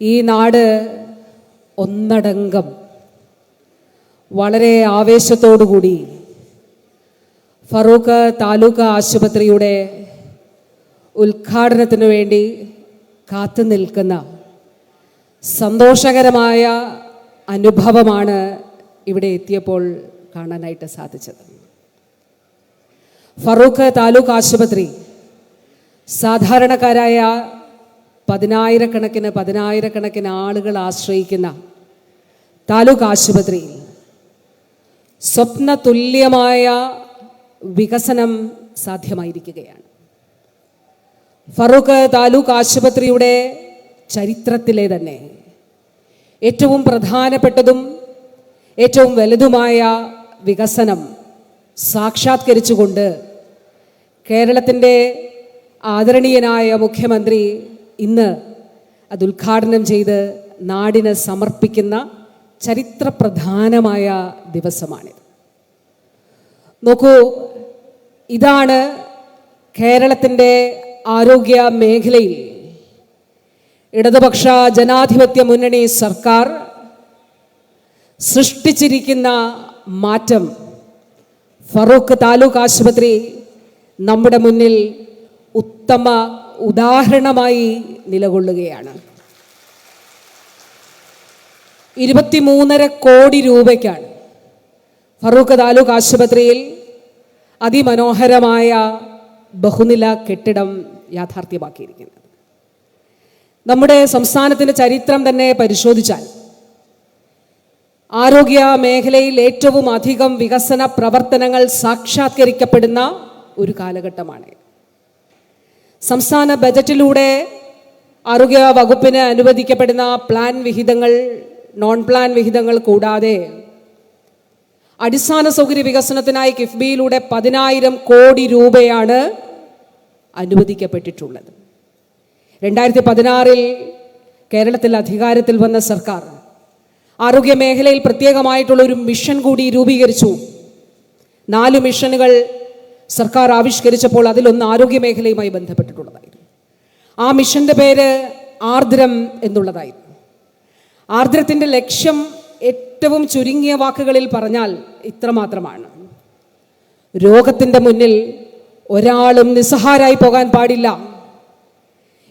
ഈ നാട് ഒന്നടങ്കം വളരെ ആവേശത്തോടുകൂടി ഫറൂഖ് താലൂക്ക് ആശുപത്രിയുടെ ഉദ്ഘാടനത്തിന് വേണ്ടി കാത്തു നിൽക്കുന്ന സന്തോഷകരമായ അനുഭവമാണ് ഇവിടെ എത്തിയപ്പോൾ കാണാനായിട്ട് സാധിച്ചത്. ഫറൂഖ് താലൂക്ക് ആശുപത്രി സാധാരണക്കാരായ പതിനായിരക്കണക്കിന് പതിനായിരക്കണക്കിന് ആളുകൾ ആശ്രയിക്കുന്ന താലൂക്ക് ആശുപത്രിയിൽ സ്വപ്ന തുല്യമായ വികസനം സാധ്യമായിരിക്കുകയാണ്. ഫറൂഖ് താലൂക്ക് ആശുപത്രിയുടെ ചരിത്രത്തിലെ തന്നെ ഏറ്റവും പ്രധാനപ്പെട്ടതും ഏറ്റവും വലുതുമായ വികസനം സാക്ഷാത്കരിച്ചുകൊണ്ട് കേരളത്തിന്റെ ആദരണീയനായ മുഖ്യമന്ത്രി ഇന്ന് അത് ഉദ്ഘാടനം ചെയ്ത് നാടിന് സമർപ്പിക്കുന്ന ചരിത്രപ്രധാനമായ ദിവസമാണിത്. നോക്കൂ ഇതാണ് കേരളത്തിന്റെ ആരോഗ്യ മേഖലയിൽ ഇടതുപക്ഷ ജനാധിപത്യ മുന്നണി സർക്കാർ സൃഷ്ടിച്ചിരിക്കുന്ന മാറ്റം ഫറൂഖ് താലൂക്ക് ആശുപത്രി നമ്മുടെ മുന്നിൽ ഉത്തമ ഉദാഹരണമായി നിലകൊള്ളുകയാണ്. ഇരുപത്തിമൂന്നര കോടി രൂപയ്ക്കാണ് ഫറൂഖ് താലൂക്ക് ആശുപത്രിയിൽ അതിമനോഹരമായ ബഹുനില കെട്ടിടം യാഥാർത്ഥ്യമാക്കിയിരിക്കുന്നത്. നമ്മുടെ സംസ്ഥാനത്തിന്റെ ചരിത്രം തന്നെ പരിശോധിച്ചാൽ ആരോഗ്യ മേഖലയിൽ ഏറ്റവും അധികം വികസന പ്രവർത്തനങ്ങൾ സാക്ഷാത്കരിക്കപ്പെടുന്ന ഒരു കാലഘട്ടമാണ്. സംസ്ഥാന ബജറ്റിലൂടെ ആരോഗ്യ വകുപ്പിന് അനുവദിക്കപ്പെടുന്ന പ്ലാൻ വിഹിതങ്ങൾ നോൺ പ്ലാൻ വിഹിതങ്ങൾ കൂടാതെ അടിസ്ഥാന സൗകര്യ വികസനത്തിനായി കിഫ്ബിയിലൂടെ പതിനായിരം കോടി രൂപയാണ് അനുവദിക്കപ്പെട്ടിട്ടുള്ളത്. രണ്ടായിരത്തി പതിനാറിൽ കേരളത്തിൽ അധികാരത്തിൽ വന്ന സർക്കാർ ആരോഗ്യ മേഖലയിൽ പ്രത്യേകമായിട്ടുള്ള ഒരു മിഷൻ കൂടി രൂപീകരിച്ചു. നാല് മിഷനുകൾ സർക്കാർ ആവിഷ്കരിച്ചപ്പോൾ അതിലൊന്ന് ആരോഗ്യ മേഖലയുമായി ബന്ധപ്പെട്ടിട്ടുള്ളതായിരുന്നു. ആ മിഷന്റെ പേര് ആർദ്രം എന്നുള്ളതായിരുന്നു. ആർദ്രത്തിന്റെ ലക്ഷ്യം ഏറ്റവും ചുരുങ്ങിയ വാക്കുകളിൽ പറഞ്ഞാൽ ഇത്രമാത്രമാണ്. രോഗത്തിന്റെ മുന്നിൽ ഒരാളും നിസ്സഹാരായി പോകാൻ പാടില്ല.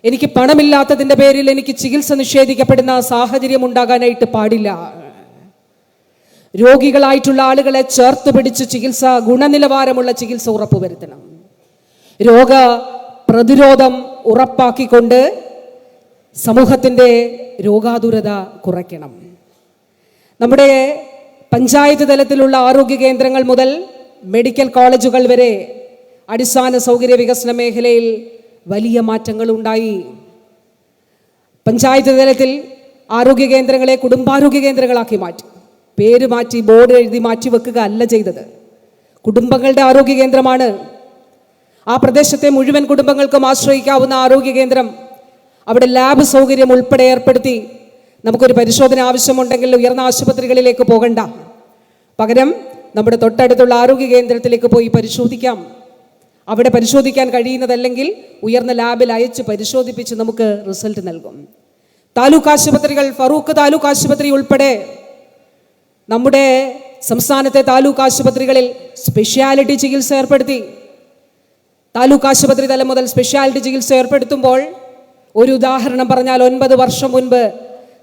എനിക്ക് പണമില്ലാത്തതിന്റെ പേരിൽ എനിക്ക് ചികിത്സ നിഷേധിക്കപ്പെടുന്ന സാഹചര്യം ഉണ്ടാകാനായിട്ട് പാടില്ല. രോഗികളായിട്ടുള്ള ആളുകളെ ചേർത്ത് പിടിച്ച് ചികിത്സ ഗുണനിലവാരമുള്ള ചികിത്സ ഉറപ്പുവരുത്തണം. രോഗ പ്രതിരോധം ഉറപ്പാക്കിക്കൊണ്ട് സമൂഹത്തിന്റെ രോഗാതുരത കുറയ്ക്കണം. നമ്മുടെ പഞ്ചായത്ത് തലത്തിലുള്ള ആരോഗ്യ കേന്ദ്രങ്ങൾ മുതൽ മെഡിക്കൽ കോളേജുകൾ വരെ അടിസ്ഥാന സൗകര്യ വികസന മേഖലയിൽ വലിയ മാറ്റങ്ങൾ ഉണ്ടായി പഞ്ചായത്ത് തലത്തിൽ ആരോഗ്യ കേന്ദ്രങ്ങളെ കുടുംബാരോഗ്യ കേന്ദ്രങ്ങളാക്കി മാറ്റി. പേര് മാറ്റി ബോർഡ് എഴുതി മാറ്റി വെക്കുക അല്ല ചെയ്തത്. കുടുംബങ്ങളുടെ ആരോഗ്യ കേന്ദ്രമാണ്. ആ പ്രദേശത്തെ മുഴുവൻ കുടുംബങ്ങൾക്കും ആശ്രയിക്കാവുന്ന ആരോഗ്യ കേന്ദ്രം. അവിടെ ലാബ് സൗകര്യം ഉൾപ്പെടെ ഏർപ്പെടുത്തി. നമുക്കൊരു പരിശോധന ആവശ്യമുണ്ടെങ്കിൽ ഉയർന്ന ആശുപത്രികളിലേക്ക് പോകണ്ട. പകരം നമ്മുടെ തൊട്ടടുത്തുള്ള ആരോഗ്യ കേന്ദ്രത്തിലേക്ക് പോയി പരിശോധിക്കാം. അവിടെ പരിശോധിക്കാൻ കഴിയുന്നതല്ലെങ്കിൽ ഉയർന്ന ലാബിൽ അയച്ച് പരിശോധിപ്പിച്ച് നമുക്ക് റിസൾട്ട് നൽകും. താലൂക്ക് ആശുപത്രികൾ ഫറൂഖ് താലൂക്ക് ആശുപത്രി ഉൾപ്പെടെ നമ്മുടെ സംസ്ഥാനത്തെ താലൂക്ക് ആശുപത്രികളിൽ സ്പെഷ്യാലിറ്റി ചികിത്സ ഏർപ്പെടുത്തി. താലൂക്ക് ആശുപത്രി തലം മുതൽ സ്പെഷ്യാലിറ്റി ചികിത്സ ഏർപ്പെടുത്തുമ്പോൾ ഒരു ഉദാഹരണം പറഞ്ഞാൽ ഒൻപത് വർഷം മുൻപ്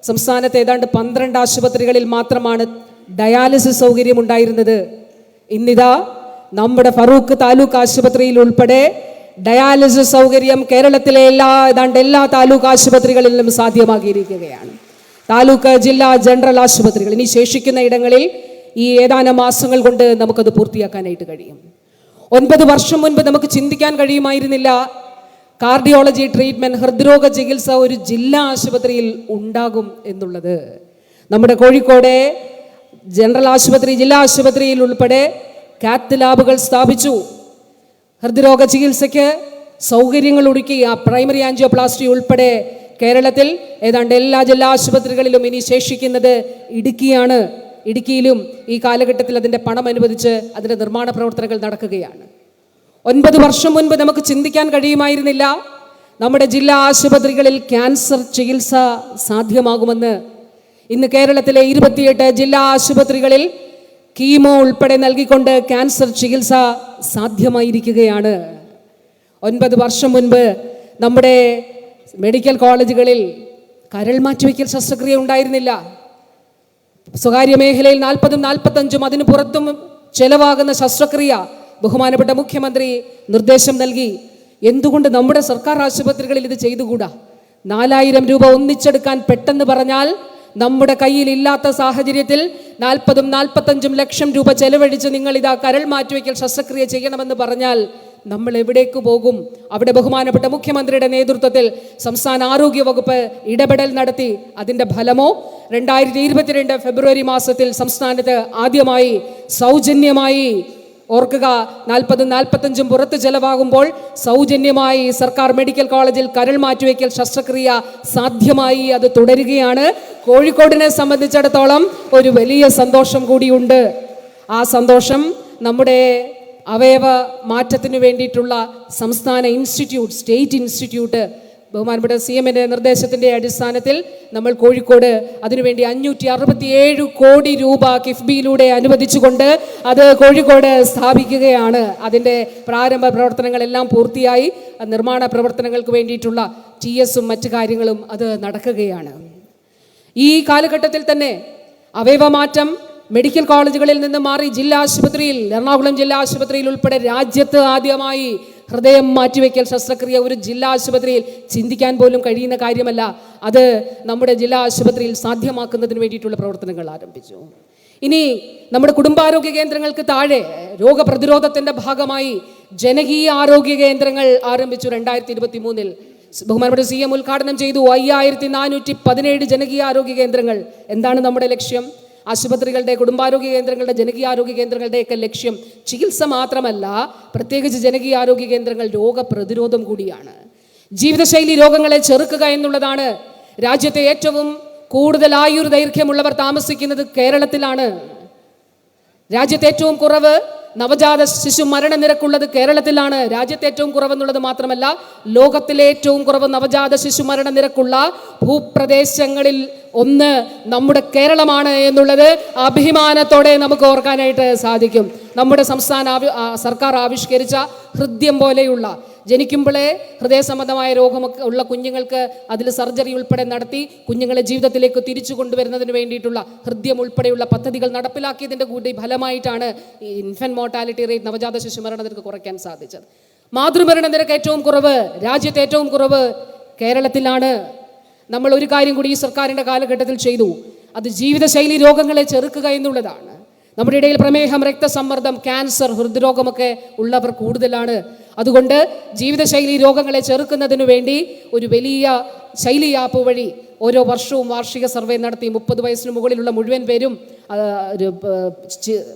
സംസ്ഥാനത്തെ ഏതാണ്ട് പന്ത്രണ്ട് ആശുപത്രികളിൽ മാത്രമാണ് ഡയാലിസിസ് സൗകര്യം ഉണ്ടായിരുന്നത്. ഇന്നിതാ നമ്മുടെ ഫറൂഖ് താലൂക്ക് ആശുപത്രിയിൽ ഉൾപ്പെടെ ഡയാലിസിസ് സൗകര്യം കേരളത്തിലെ എല്ലാ ഏതാണ്ട് എല്ലാ താലൂക്ക് ആശുപത്രികളിലും സാധ്യമാക്കിയിരിക്കുകയാണ്. താലൂക്ക് ജില്ലാ ജനറൽ ആശുപത്രികൾ ഇനി ശേഷിക്കുന്ന ഇടങ്ങളിൽ ഈ ഏതാനും മാസങ്ങൾ കൊണ്ട് നമുക്കത് പൂർത്തിയാക്കാനായിട്ട് കഴിയും. ഒൻപത് വർഷം മുൻപ് നമുക്ക് ചിന്തിക്കാൻ കഴിയുമായിരുന്നില്ല. കാർഡിയോളജി ട്രീറ്റ്മെന്റ് ഹൃദ്രോഗ ചികിത്സ ഒരു ജില്ലാ ആശുപത്രിയിൽ ഉണ്ടാകും എന്നുള്ളത്. നമ്മുടെ കോഴിക്കോട് ജനറൽ ആശുപത്രി ജില്ലാ ആശുപത്രിയിൽ ഉൾപ്പെടെ കാത്ത് ലാബുകൾ സ്ഥാപിച്ചു. ഹൃദ്രോഗ ചികിത്സയ്ക്ക് സൗകര്യങ്ങൾ ഒരുക്കി ആ പ്രൈമറി ആൻജിയോപ്ലാസ്റ്റി ഉൾപ്പെടെ കേരളത്തിൽ ഏതാണ്ട് എല്ലാ ജില്ലാ ആശുപത്രികളിലും ഇനി ശേഷിക്കുന്നത് ഇടുക്കിയാണ്. ഇടുക്കിയിലും ഈ കാലഘട്ടത്തിൽ അതിന്റെ പണം അനുവദിച്ച് അതിന്റെ നിർമ്മാണ പ്രവർത്തനങ്ങൾ നടക്കുകയാണ്. ഒൻപത് വർഷം മുൻപ് നമുക്ക് ചിന്തിക്കാൻ കഴിയുമായിരുന്നില്ല. നമ്മുടെ ജില്ലാ ആശുപത്രികളിൽ ക്യാൻസർ ചികിത്സ സാധ്യമാകുമെന്ന്. ഇന്ന് കേരളത്തിലെ ഇരുപത്തിയെട്ട് ജില്ലാ ആശുപത്രികളിൽ കീമോ ഉൾപ്പെടെ നൽകിക്കൊണ്ട് ക്യാൻസർ ചികിത്സ സാധ്യമായിരിക്കുകയാണ്. ഒൻപത് വർഷം മുൻപ് നമ്മുടെ മെഡിക്കൽ കോളേജുകളിൽ കരൾ മാറ്റിവെക്കൽ ശസ്ത്രക്രിയ ഉണ്ടായിരുന്നില്ല. സ്വകാര്യ മേഖലയിൽ നാൽപ്പതും നാൽപ്പത്തഞ്ചും അതിനു പുറത്തും ചെലവാകുന്ന ശസ്ത്രക്രിയ ബഹുമാനപ്പെട്ട മുഖ്യമന്ത്രി നിർദ്ദേശം നൽകി. എന്തുകൊണ്ട് നമ്മുടെ സർക്കാർ ആശുപത്രികളിൽ ഇത് ചെയ്തുകൂടാ? നാലായിരം രൂപ ഒന്നിച്ചെടുക്കാൻ പെട്ടെന്ന് പറഞ്ഞാൽ നമ്മുടെ കയ്യിൽ ഇല്ലാത്ത സാഹചര്യത്തിൽ നാൽപ്പതും നാൽപ്പത്തഞ്ചും ലക്ഷം രൂപ ചെലവഴിച്ച് നിങ്ങൾ ഇതാ കരൾ മാറ്റിവെക്കൽ ശസ്ത്രക്രിയ ചെയ്യണമെന്ന് പറഞ്ഞാൽ നമ്മൾ എവിടേക്ക് പോകും? അവിടെ ബഹുമാനപ്പെട്ട മുഖ്യമന്ത്രിയുടെ നേതൃത്വത്തിൽ സംസ്ഥാന ആരോഗ്യ വകുപ്പ് ഇടപെടൽ നടത്തി. അതിന്റെ ഫലമോ? രണ്ടായിരത്തി ഇരുപത്തിരണ്ട് ഫെബ്രുവരി മാസത്തിൽ സംസ്ഥാനത്ത് ആദ്യമായി സൗജന്യമായി ഓർക്കുക നാൽപ്പതും നാൽപ്പത്തഞ്ചും പുറത്ത് ചെലവാകുമ്പോൾ സൗജന്യമായി സർക്കാർ മെഡിക്കൽ കോളേജിൽ കരൾ മാറ്റിവെക്കൽ ശസ്ത്രക്രിയ സാധ്യമായി അത് തുടരുകയാണ്. കോഴിക്കോടിനെ സംബന്ധിച്ചിടത്തോളം ഒരു വലിയ സന്തോഷം കൂടിയുണ്ട്. ആ സന്തോഷം നമ്മുടെ അവയവ മാറ്റത്തിന് വേണ്ടിയിട്ടുള്ള സംസ്ഥാന ഇൻസ്റ്റിറ്റ്യൂട്ട് സ്റ്റേറ്റ് ഇൻസ്റ്റിറ്റ്യൂട്ട് ബഹുമാനപ്പെട്ട സി എമ്മിന്റെ നിർദ്ദേശത്തിന്റെ അടിസ്ഥാനത്തിൽ നമ്മൾ കോഴിക്കോട് അതിനുവേണ്ടി അഞ്ഞൂറ്റി അറുപത്തിയേഴ് കോടി രൂപ കിഫ്ബിയിലൂടെ അനുവദിച്ചുകൊണ്ട് അത് കോഴിക്കോട് സ്ഥാപിക്കുകയാണ്. അതിന്റെ പ്രാരംഭ പ്രവർത്തനങ്ങളെല്ലാം പൂർത്തിയായി. നിർമ്മാണ പ്രവർത്തനങ്ങൾക്ക് വേണ്ടിയിട്ടുള്ള ടി എസും മറ്റു കാര്യങ്ങളും അത് നടക്കുകയാണ്. ഈ കാലഘട്ടത്തിൽ തന്നെ അവയവമാറ്റം മെഡിക്കൽ കോളേജുകളിൽ നിന്ന് മാറി ജില്ലാ ആശുപത്രിയിൽ എറണാകുളം ജില്ലാ ആശുപത്രിയിൽ ഉൾപ്പെടെ രാജ്യത്ത് ആദ്യമായി ഹൃദയം മാറ്റിവെക്കൽ ശസ്ത്രക്രിയ ഒരു ജില്ലാ ആശുപത്രിയിൽ ചിന്തിക്കാൻ പോലും കഴിയുന്ന കാര്യമല്ല. അത് നമ്മുടെ ജില്ലാ ആശുപത്രിയിൽ സാധ്യമാക്കുന്നതിന് വേണ്ടിയിട്ടുള്ള പ്രവർത്തനങ്ങൾ ആരംഭിച്ചു. ഇനി നമ്മുടെ കുടുംബാരോഗ്യ കേന്ദ്രങ്ങൾക്ക് താഴെ രോഗപ്രതിരോധത്തിന്റെ ഭാഗമായി ജനകീയ ആരോഗ്യ കേന്ദ്രങ്ങൾ ആരംഭിച്ചു രണ്ടായിരത്തി ഇരുപത്തി മൂന്നിൽ ബഹുമാനപ്പെട്ട സി എം ഉദ്ഘാടനം ചെയ്തു. അയ്യായിരത്തി നാനൂറ്റി പതിനേഴ് ജനകീയ ആരോഗ്യ കേന്ദ്രങ്ങൾ. എന്താണ് നമ്മുടെ ലക്ഷ്യം? ആശുപത്രികളുടെ കുടുംബാരോഗ്യ കേന്ദ്രങ്ങളുടെ ജനകീയ ആരോഗ്യ കേന്ദ്രങ്ങളുടെയൊക്കെ ലക്ഷ്യം ചികിത്സ മാത്രമല്ല പ്രത്യേകിച്ച് ജനകീയ ആരോഗ്യ കേന്ദ്രങ്ങൾ രോഗപ്രതിരോധം കൂടിയാണ്. ജീവിതശൈലി രോഗങ്ങളെ ചെറുക്കുക എന്നുള്ളതാണ് രാജ്യത്തെ ഏറ്റവും കൂടുതൽ ആയുർ ദൈർഘ്യമുള്ളവർ താമസിക്കുന്നത് കേരളത്തിലാണ്. രാജ്യത്തെ ഏറ്റവും കുറവ് നവജാത ശിശു മരണനിരക്കുള്ളത് കേരളത്തിലാണ്. രാജ്യത്തെ ഏറ്റവും കുറവെന്നുള്ളത് മാത്രമല്ല ലോകത്തിലെ ഏറ്റവും കുറവ് നവജാത ശിശു മരണനിരക്കുള്ള ഭൂപ്രദേശങ്ങളിൽ ഒന്ന് നമ്മുടെ കേരളമാണ് എന്നുള്ളത് അഭിമാനത്തോടെ നമുക്ക് ഓർക്കാനായിട്ട് സാധിക്കും. നമ്മുടെ സംസ്ഥാന സർക്കാർ ആവിഷ്കരിച്ച ഹൃദ്യം പോലെയുള്ള ജനിക്കുമ്പോഴേ ഹൃദയ സംബന്ധമായ രോഗമൊക്കെ ഉള്ള കുഞ്ഞുങ്ങൾക്ക് അതിൽ സർജറി ഉൾപ്പെടെ നടത്തി കുഞ്ഞുങ്ങളെ ജീവിതത്തിലേക്ക് തിരിച്ചു കൊണ്ടുവരുന്നതിന് വേണ്ടിയിട്ടുള്ള ഹൃദയം ഉൾപ്പെടെയുള്ള പദ്ധതികൾ നടപ്പിലാക്കിയതിന്റെ കൂടി ഫലമായിട്ടാണ് ഈ ഇൻഫന്റ് മോർട്ടാലിറ്റി റേറ്റ് നവജാത ശിശു നിരക്ക് കുറയ്ക്കാൻ സാധിച്ചത്. മാതൃമരണ നിരക്ക് ഏറ്റവും കുറവ് രാജ്യത്തെ ഏറ്റവും കുറവ് കേരളത്തിലാണ്. നമ്മൾ ഒരു കാര്യം കൂടി ഈ സർക്കാരിന്റെ കാലഘട്ടത്തിൽ ചെയ്തു. അത് ജീവിതശൈലി രോഗങ്ങളെ ചെറുക്കുക എന്നുള്ളതാണ്. നമ്മുടെ ഇടയിൽ പ്രമേഹം രക്തസമ്മർദ്ദം ക്യാൻസർ ഹൃദ്രോഗമൊക്കെ ഉള്ളവർ കൂടുതലാണ്. അതുകൊണ്ട് ജീവിതശൈലി രോഗങ്ങളെ ചെറുക്കുന്നതിനു വേണ്ടി ഒരു വലിയ ശൈലി ആപ്പ് വഴി ഓരോ വർഷവും വാർഷിക സർവേ നടത്തി മുപ്പത് വയസ്സിന് മുകളിലുള്ള മുഴുവൻ പേരും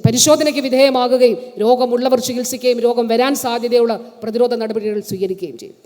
പരിശോധനയ്ക്ക് വിധേയമാകുകയും രോഗമുള്ളവർ ചികിത്സിക്കുകയും രോഗം വരാൻ സാധ്യതയുള്ള പ്രതിരോധ നടപടികൾ സ്വീകരിക്കുകയും ചെയ്യും.